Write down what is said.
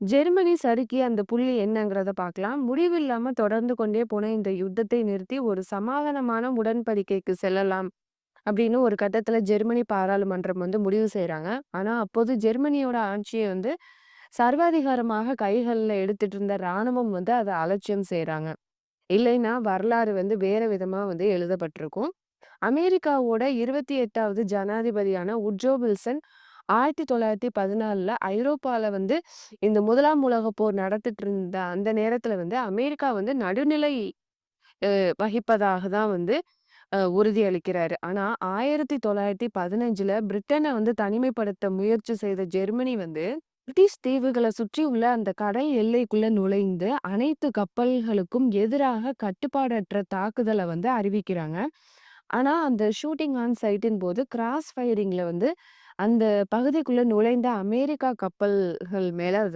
Germany சறுக்கிய அந்த புள்ளி என்னங்கிறத பார்க்கலாம். முடிவில்லாம தொடர்ந்து கொண்டே போன இந்த யுத்தத்தை நிறுத்தி ஒரு சமாதானமான உடன்படிக்கைக்கு செல்லலாம். அப்படின்னு ஒரு கட்டத்துல ஜெர்மனி பாராளுமன்றம் வந்து முடிவு செய்யறாங்க ஆனா, அப்போது ஜெர்மனியோட ஆட்சியை வந்து சர்வாதிகாரமாக கைகளில் எடுத்துட்டு இருந்த ராணுவம் வந்து அதை அலட்சியம் செய்யறாங்க இல்லைன்னா வரலாறு வந்து வேற விதமா வந்து எழுதப்பட்டிருக்கும். அமெரிக்காவோட 28வது ஜனாதிபதியான உட்ஜோ வில்சன் ஆயிரத்தி தொள்ளாயிரத்தி பதினாலில் ஐரோப்பாவில் வந்து இந்த முதலாம் உலகப் போர் நடத்திட்டு இருந்த அந்த நேரத்தில் வந்து அமெரிக்கா வந்து நடுநிலை வகிப்பதாக தான் வந்து அ உறுதியளிக்கிறாரு. ஆனா 1915ல பிரிட்டன வந்து தனிமைப்படுத்த முயற்சி செய்த ஜெர்மனி வந்து பிரிட்டிஷ் தீவுகளை சுற்றி உள்ள அந்த கடல் எல்லைக்குள்ள நுழைந்து அனைத்து கப்பல்களுக்கும் எதிராக கட்டுப்பாடற்ற தாக்குதலை வந்து அறிவிக்கிறாங்க. ஆனா, அந்த ஷூட்டிங் ஆன் சைட்டின் போது கிராஸ் ஃபயரிங்ல வந்து அந்த பகுதிக்குள்ள நுழைந்த அமெரிக்கா கப்பல்கள் மேல அது